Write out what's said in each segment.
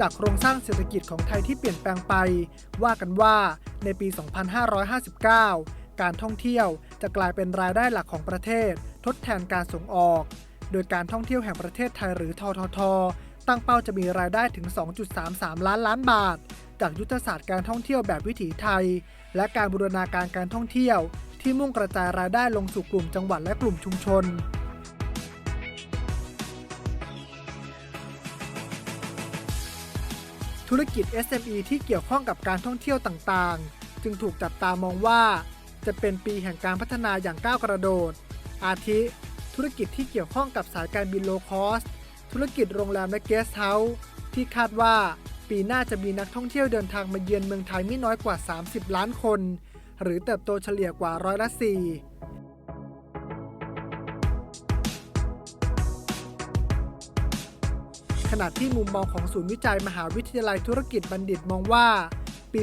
จากโครงสร้างเศรษฐกิจของไทยที่เปลี่ยนแปลงไป ว่ากันว่าในปี 2559 การท่องเที่ยวจะกลายเป็นรายได้หลักของประเทศ ทดแทนการส่งออก โดยการท่องเที่ยวแห่งประเทศไทยหรือททท ตั้งเป้าจะมีรายได้ถึง 2.33 ล้านล้านบาท จากยุทธศาสตร์การท่องเที่ยวแบบวิถีไทย และการบูรณาการการท่องเที่ยว ที่มุ่งกระจายรายได้ลงสู่กลุ่มจังหวัดและกลุ่มชุมชน ธุรกิจ SME ที่เกี่ยวข้องกับการท่องเที่ยวต่างๆ จึงถูกจับตามองว่า จะเป็นปีแห่งการพัฒนาอย่างก้าวกระโดด อาทิ ธุรกิจที่เกี่ยวข้องกับสายการบินโลคอสธุรกิจโรงแรมและเกสต์เฮาส์ที่คาดว่าปีหน้าจะมีนักท่องเที่ยวเดินทางมาเยือนเมืองไทยไม่น้อยกว่า 30 ล้านคน หรือเติบโตเฉลี่ยกว่าร้อยละสี่ ขณะที่มุมมองของศูนย์วิจัยมหาวิทยาลัยธุรกิจบัณฑิตมองว่า ปี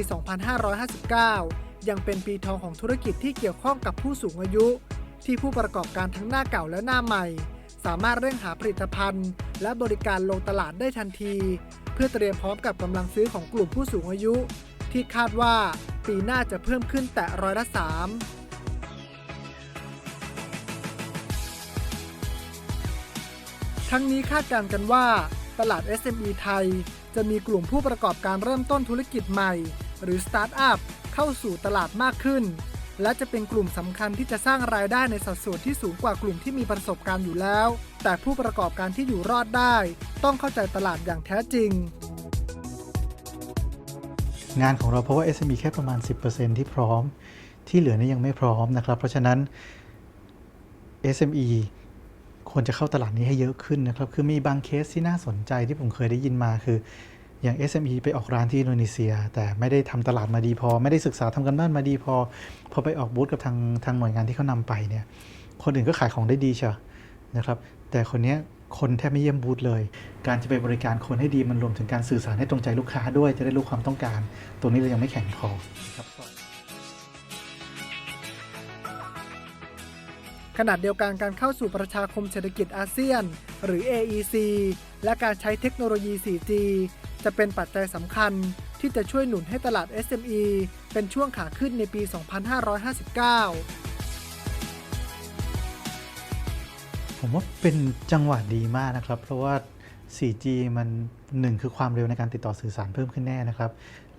2559 ยังเป็นปีทองของธุรกิจที่เกี่ยวข้องกับผู้สูงอายุ ที่ผู้ประกอบการทั้งหน้าเก่าและหน้าใหม่ สามารถเร่งหาผลิตภัณฑ์ และบริการลงตลาดได้ทันที เพื่อเตรียมพร้อมกับกำลังซื้อของกลุ่มผู้สูงอายุ ที่คาดว่าปีหน้าจะเพิ่มขึ้นแต่ร้อยละสามทั้งนี้คาดการณ์กันว่า ตลาด SME ไทย จะมีกลุ่มผู้ประกอบการเริ่มต้นธุรกิจใหม่ หรือสตาร์ทอัพเข้าสู่ตลาดมากขึ้น และจะเป็นกลุ่มสำคัญที่จะสร้างรายได้ในสัดส่วนที่สูงกว่ากลุ่มที่มีประสบการณ์อยู่แล้ว แต่ผู้ประกอบการที่อยู่รอดได้ ต้องเข้าใจตลาดอย่างแท้จริงงานของเราเพราะว่า SME แค่ประมาณ 10%ที่พร้อม ที่เหลือนี่ยังไม่พร้อมนะครับ เพราะฉะนั้น SME ควรจะเข้าตลาดนี้ให้เยอะขึ้นนะครับ คือมีบางเคสที่น่าสนใจที่ผมเคยได้ยินมาคือ อย่าง SME ไปออกร้านที่อินโดนีเซีย แต่ไม่ได้ทำตลาดมาดีพอ ไม่ได้ศึกษาทำกันบ้านมาดีพอ พอไปออกบูธกับทางทางหน่วยงานที่เขานำไปเนี่ย คนอื่นก็ขายของได้ดีเชียวนะครับ แต่คนนี้คนแทบไม่เยี่ยมบูธเลย การจะไปบริการคนให้ดีมันรวมถึงการสื่อสารให้ตรงใจลูกค้าด้วย จะได้รู้ความต้องการ ตรงนี้เรายังไม่แข็งพอครับ ขณะเดียวกันการเข้าสู่ประชาคมเศรษฐกิจอาเซียน หรือ AEC และการใช้เทคโนโลยี 4G จะเป็นปัจจัยสำคัญที่จะช่วยหนุนให้ตลาด SME เป็นช่วงขาขึ้นในปี 2559ผมว่าเป็นจังหวะดีมากนะครับ เพราะว่า 4G มัน1คือความเร็วในการติดต่อสื่อสารเพิ่มขึ้นแน่นะครับ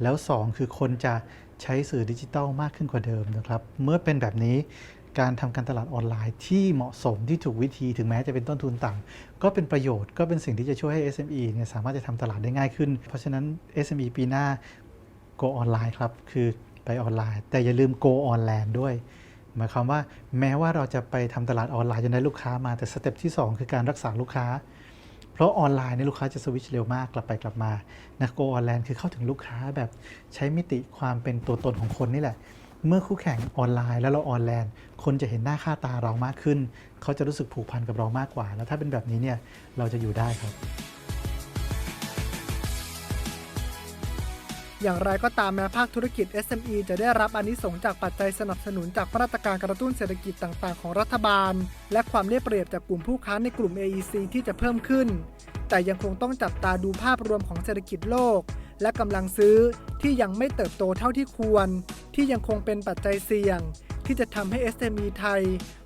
แล้ว 2 คือคนจะใช้สื่อดิจิทัลมากขึ้นกว่าเดิมนะครับ เมื่อเป็นแบบนี้ การทำการตลาดออนไลน์ที่เหมาะสมที่ถูกวิธีถึงแม้จะเป็นต้นทุนต่ำก็เป็นประโยชน์ก็เป็นสิ่งที่จะช่วยให้ SME เนี่ยสามารถจะทำตลาดได้ง่ายขึ้น เพราะฉะนั้น SME ปีหน้า go ออนไลน์ครับคือไปออนไลน์ แต่อย่าลืม go online ด้วยหมายความว่าแม้ว่าเราจะไปทำตลาดออนไลน์จนได้ลูกค้ามาแต่สเต็ปที่ 2 คือการรักษาลูกค้า เพราะออนไลน์เนี่ยลูกค้าจะสวิตช์เร็วมากกลับไปกลับมานะโกออนไลน์คือเข้าถึงลูกค้าแบบใช้มิติความเป็นตัวตนของคนนี่แหละ เมื่อคู่แข่งออนไลน์แล้วเราออนไลน์คนจะเห็นหน้าค่าตาเรามากขึ้น เขาจะรู้สึกผูกพันกับเรามากกว่า แล้วถ้าเป็นแบบนี้เนี่ยเราจะอยู่ได้ครับ อย่างไรก็ตามแม้ภาคธุรกิจ SME จะได้รับอานิสงส์จากปัจจัยสนับสนุนจากมาตรการกระตุ้นเศรษฐกิจต่าง ๆ ของรัฐบาล และความเรียบเรียบจากกลุ่มผู้ค้าในกลุ่ม AEC ที่จะเพิ่มขึ้น แต่ยังคงต้องจับตาดูภาพรวมของเศรษฐกิจโลก และกำลังซื้อที่ยังไม่เติบโตเท่าที่ควร ที่ยังคงเป็นปัจจัยเสี่ยง ที่จะทำให้ SME ไทย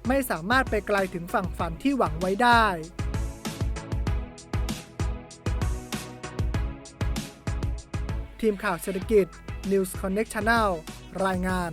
ไม่สามารถไปไกลถึงฝั่งฝันที่หวังไว้ได้ทีมข่าวเศรษฐกิจ News Connect Channel รายงาน